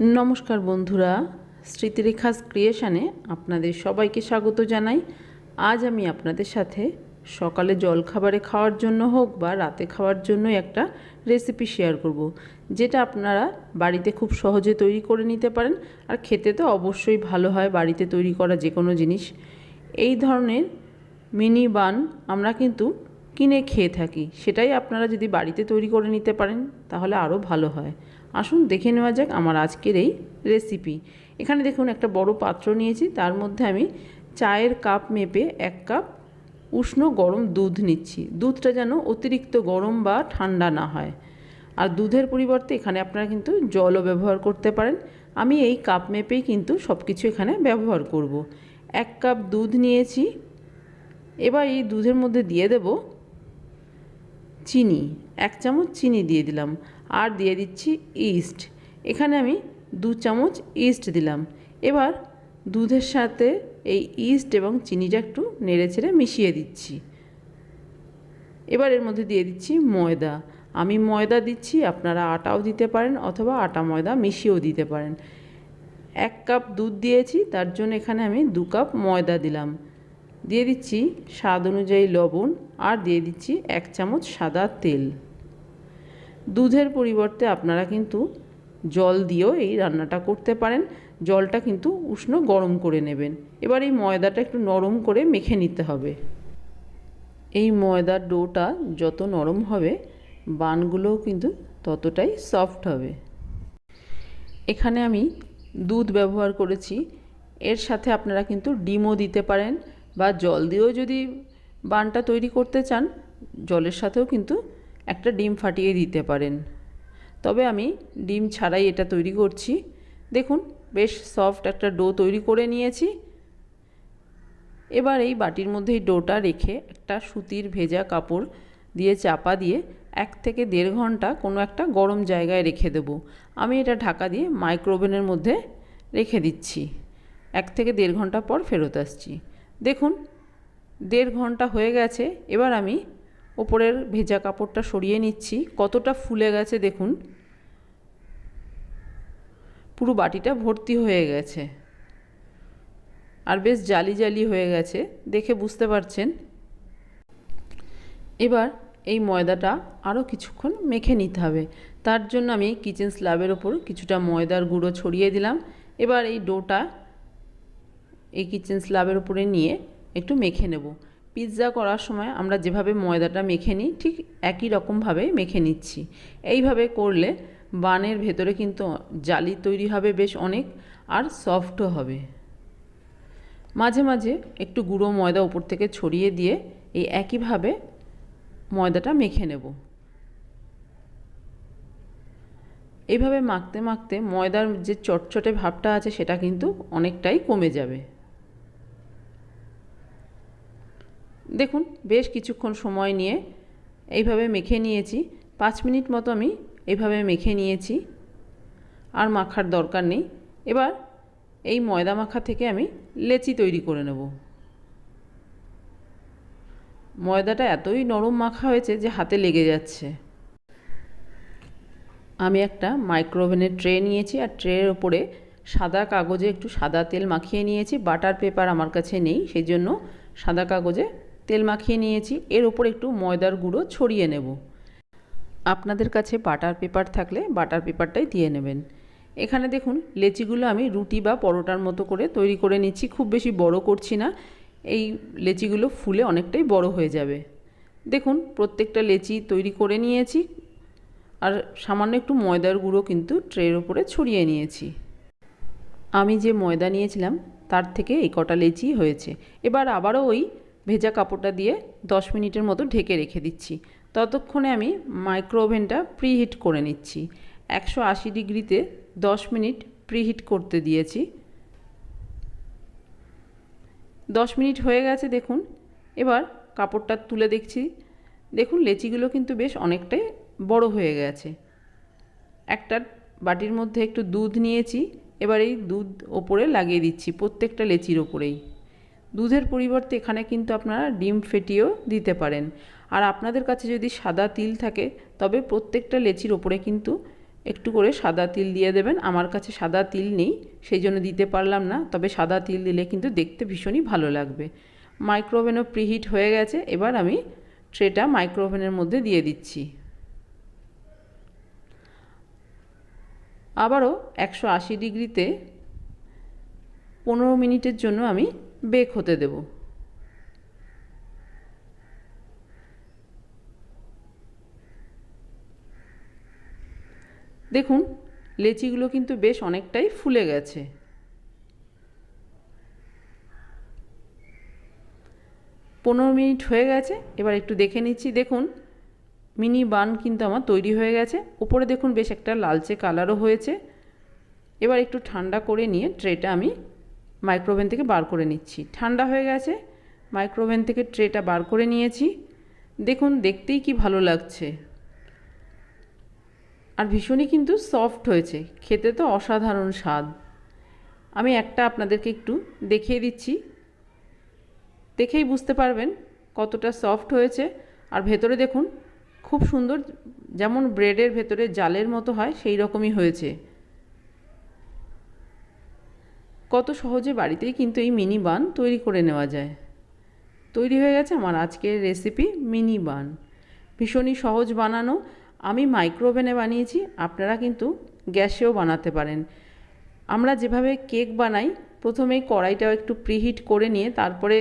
নমস্কার বন্ধুরা, স্মৃতিরেখাস ক্রিয়েশনে আপনাদের সবাইকে স্বাগত জানাই আজ আমি আপনাদের সাথে সকালে জলখাবারে খাওয়ার জন্য হোক বা রাতে খাওয়ার জন্য একটা রেসিপি শেয়ার করব। যেটা আপনারা বাড়িতে খুব সহজে তৈরি করে নিতে পারেন আর খেতে তো অবশ্যই ভালো হয় বাড়িতে তৈরি করা যে কোনো জিনিস এই ধরনের মিনি বান আমরা কিন্তু কিনে খেয়ে থাকি, সেটাই আপনারা যদি বাড়িতে তৈরি করে নিতে পারেন, তাহলে আরও ভালো হয়। আসুন দেখে নেওয়া যাক আমার আজকের এই রেসিপি এখানে দেখুন একটা বড় পাত্র নিয়েছি, তার মধ্যে আমি চায়ের কাপ মেপে এক কাপ উষ্ণ গরম দুধ নিচ্ছি। দুধটা যেন অতিরিক্ত গরম বা ঠান্ডা না হয়। আর দুধের পরিবর্তে এখানে আপনারা কিন্তু জলও ব্যবহার করতে পারেন। আমি এই কাপ মেপেই কিন্তু সব কিছু এখানে ব্যবহার করব। এক কাপ দুধ নিয়েছি। এবার এই দুধের মধ্যে দিয়ে দেব চিনি, এক চামচ চিনি দিয়ে দিলাম। আর দিয়ে দিচ্ছি ইস্ট এখানে আমি দু চামচ ইস্ট দিলাম। এবার দুধের সাথে এই ইস্ট এবং চিনিটা একটু নেড়ে ছেড়ে মিশিয়ে দিচ্ছি। এবার এর মধ্যে দিয়ে দিচ্ছি ময়দা। আমি ময়দা দিচ্ছি, আপনারা আটাও দিতে পারেন অথবা আটা ময়দা মিশিয়েও দিতে পারেন। এক কাপ দুধ দিয়েছি, তার জন্য এখানে আমি দু কাপ ময়দা দিলাম। দিয়ে দিচ্ছি স্বাদ অনুযায়ী লবণ। আর দিয়ে দিচ্ছি এক চামচ সাদা তেল। দুধের পরিবর্তে আপনারা কিন্তু জল দিয়েও এই রান্নাটা করতে পারেন। জলটা কিন্তু উষ্ণ গরম করে নেবেন। এবার এই ময়দাটা একটু নরম করে মেখে নিতে হবে। এই ময়দার ডোটা যত নরম হবে, বানগুলোও কিন্তু ততটাই সফট হবে। এখানে আমি দুধ ব্যবহার করেছি। এর সাথে আপনারা কিন্তু ডিমও দিতে পারেন বা জল দিয়েও যদি বানটা তৈরি করতে চান, জলের সাথেও কিন্তু একটা ডিম ফাটিয়ে দিতে পারেন। তবে আমি ডিম ছাড়াই এটা তৈরি করছি। দেখুন, বেশ সফট একটা ডো তৈরি করে নিয়েছি। এবার এই বাটির মধ্যে এই ডোটা রেখে একটা সুতির ভেজা কাপড় দিয়ে চাপা দিয়ে এক থেকে দেড় ঘণ্টা কোনো একটা গরম জায়গায় রেখে দেব। আমি এটা ঢাকা দিয়ে মাইক্রোওভেনের মধ্যে রেখে দিচ্ছি। এক থেকে দেড় ঘণ্টা পর ফেরত আসছি। দেখুন দেড় ঘণ্টা হয়ে গেছে, এবার আমি ওপরের ভেজা কাপড়টা সরিয়ে নিচ্ছি। কতটা ফুলে গেছে দেখুন। পুরো বাটিটা ভর্তি হয়ে গেছে। আর বেশ জালি জালি হয়ে গেছে, দেখে বুঝতে পারছেন। এবার এই ময়দাটা আরও কিছুক্ষণ মেখে নিতে হবে। তার জন্য আমি কিচেন স্ল্যাবের ওপর কিছুটা ময়দার গুঁড়ো ছড়িয়ে দিলাম। এবার এই ডোটা এই কিচেন স্ল্যাবের উপরে নিয়ে একটু মেখে নেব। পিৎজা করার সময় আমরা যেভাবে ময়দাটা মেখে নিই, ঠিক একই রকমভাবে মেখে নিচ্ছি। এইভাবে করলে বানের ভেতরে কিন্তু জালি তৈরি হবে বেশ অনেক আর সফটও হবে। মাঝে মাঝে একটু গুঁড়ো ময়দা উপর থেকে ছড়িয়ে দিয়ে এই একইভাবে ময়দাটা মেখে নেব। এইভাবে মাখতে মাখতে ময়দার যে চটচটে ভাবটা আছে সেটা কিন্তু অনেকটাই কমে যাবে। দেখুন, বেশ কিছুক্ষণ সময় নিয়ে এইভাবে মেখে নিয়েছি। পাঁচ মিনিট মতো আমি এইভাবে মেখে নিয়েছি। আর মাখার দরকার নেই। এবার এই ময়দা মাখা থেকে আমি লেচি তৈরি করে নেব। ময়দাটা এতই নরম মাখা হয়েছে যে হাতে লেগে যাচ্ছে। আমি একটা মাইক্রোওভেনের ট্রে নিয়েছি আর ট্রের ওপরে সাদা কাগজে একটু সাদা তেল মাখিয়ে নিয়েছি। বাটার পেপার আমার কাছে নেই, সেই জন্য সাদা কাগজে তেল মাখিয়ে নিয়েছি। এর ওপর একটু ময়দার গুঁড়ো ছড়িয়ে নেব। আপনাদের কাছে বাটার পেপার থাকলে বাটার পেপারটাই দিয়ে নেবেন। এখানে দেখুন, লেচিগুলো আমি রুটি বা পরোটার মতো করে তৈরি করে নিচ্ছি। খুব বেশি বড় করছি না। এই লেচিগুলো ফুলে অনেকটাই বড় হয়ে যাবে। দেখুন, প্রত্যেকটা লেচি তৈরি করে নিয়েছি। আর সামান্য একটু ময়দার গুঁড়ো কিন্তু ট্রের ওপরে ছড়িয়ে নিয়েছি। আমি যে ময়দা নিয়েছিলাম, তার থেকে এই কটা লেচি হয়েছে। এবার আবারও ওই ভেজা কাপড়টা দিয়ে দশ মিনিটের মতো ঢেকে রেখে দিচ্ছি। ততক্ষণে আমি মাইক্রোওভেনটা প্রিহিট করে নিচ্ছি। একশো আশি ডিগ্রিতে দশ মিনিট প্রিহিট করতে দিয়েছি। দশ মিনিট হয়ে গেছে, দেখুন। এবার কাপড়টা তুলে দেখছি। দেখুন, লেচিগুলো কিন্তু বেশ অনেকটাই বড় হয়ে গেছে। একটা বাটির মধ্যে একটু দুধ নিয়েছি। এবার এই দুধ ওপরে লাগিয়ে দিচ্ছি প্রত্যেকটা লেচির ওপরেই। দুধের পরিবর্তে এখানে কিন্তু আপনারা ডিম ফেটিয়েও দিতে পারেন। আর আপনাদের কাছে যদি সাদা তিল থাকে, তবে প্রত্যেকটা লেচির ওপরে কিন্তু একটু করে সাদা তিল দিয়ে দেবেন। আমার কাছে সাদা তিল নেই, সেই জন্য দিতে পারলাম না। তবে সাদা তিল দিলে কিন্তু দেখতে ভীষণই ভালো লাগবে। মাইক্রোওভেনও প্রিহিট হয়ে গেছে। এবার আমি ট্রেটা মাইক্রোওভেনের মধ্যে দিয়ে দিচ্ছি। আবারও একশো আশি ডিগ্রিতে পনেরো মিনিটের জন্য আমি বেক হতে দেব। দেখুন, লেচিগুলো কিন্তু বেশ অনেকটাই ফুলে গেছে। পনেরো মিনিট হয়ে গেছে, এবার একটু দেখে নিচ্ছি। দেখুন, মিনি বান কিন্তু আমার তৈরি হয়ে গেছে। উপরে দেখুন, বেশ একটা লালচে কালারও হয়েছে। এবার একটু ঠান্ডা করে নিয়ে ট্রেটা আমি মাইক্রোওভেন থেকে বার করে নিচ্ছি। ঠান্ডা হয়ে গেছে মাইক্রোওভেন থেকে ট্রেটা বার করে নিয়েছি। দেখুন, দেখতেই কি ভালো লাগছে। আর ভীষণই কিন্তু সফট হয়েছে, খেতে তো অসাধারণ স্বাদ। আমি একটা আপনাদেরকে একটু দেখিয়ে দিচ্ছি। দেখেই বুঝতে পারবেন কতটা সফট হয়েছে। আর ভেতরে দেখুন, খুব সুন্দর যেমন ব্রেডের ভেতরে জালের মতো হয়, সেই রকমই হয়েছে। কত সহজে বাড়িতেই কিন্তু এই মিনি বান তৈরি করে নেওয়া যায়। তৈরি হয়ে গেছে আমার আজকের রেসিপি মিনি বান। ভীষণই সহজ বানানো। আমি মাইক্রোওভেনে বানিয়েছি, আপনারা কিন্তু গ্যাসেও বানাতে পারেন। আমরা যেভাবে কেক বানাই, প্রথমে কড়াইটাও একটু প্রিহিট করে নিয়ে তারপরে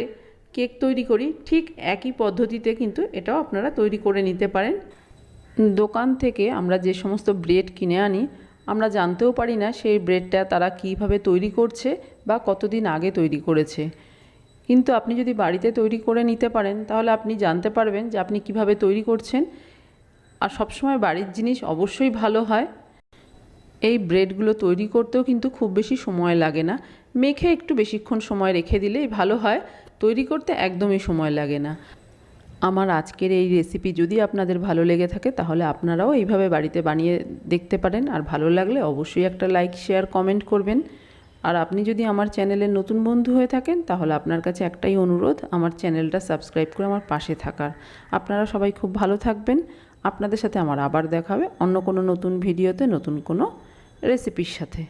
কেক তৈরি করি। ঠিক একই পদ্ধতিতে কিন্তু এটাও আপনারা তৈরি করে নিতে পারেন। দোকান থেকে আমরা যে সমস্ত ব্রেড কিনে আনি আমরা জানতেও পারি না সেই ব্রেডটা তারা কীভাবে তৈরি করছে বা কতদিন আগে তৈরি করেছে। কিন্তু আপনি যদি বাড়িতে তৈরি করে নিতে পারেন, তাহলে আপনি জানতে পারবেন যে আপনি কীভাবে তৈরি করছেন। আর সবসময় বাড়ির জিনিস অবশ্যই ভালো হয়। এই ব্রেডগুলো তৈরি করতেও কিন্তু খুব বেশি সময় লাগে না। মেখে একটু বেশিক্ষণ সময় রেখে দিলেই ভালো হয়। তৈরি করতে একদমই সময় লাগে না। আমার আজকের এই রেসিপি যদি আপনাদের ভালো লেগে থাকে, তাহলে আপনারাও এইভাবে বাড়িতে বানিয়ে দেখতে পারেন। আর ভালো লাগলে অবশ্যই একটা লাইক শেয়ার কমেন্ট করবেন। আর আপনি যদি আমার চ্যানেলের নতুন বন্ধু হয়ে থাকেন, তাহলে আপনার কাছে একটাই অনুরোধ, আমার চ্যানেলটা সাবস্ক্রাইব করে আমার পাশে থাকার। আপনারা সবাই খুব ভালো থাকবেন। আপনাদের সাথে আমার আবার দেখা হবে অন্য কোনো নতুন ভিডিওতে নতুন কোনো রেসিপির সাথে।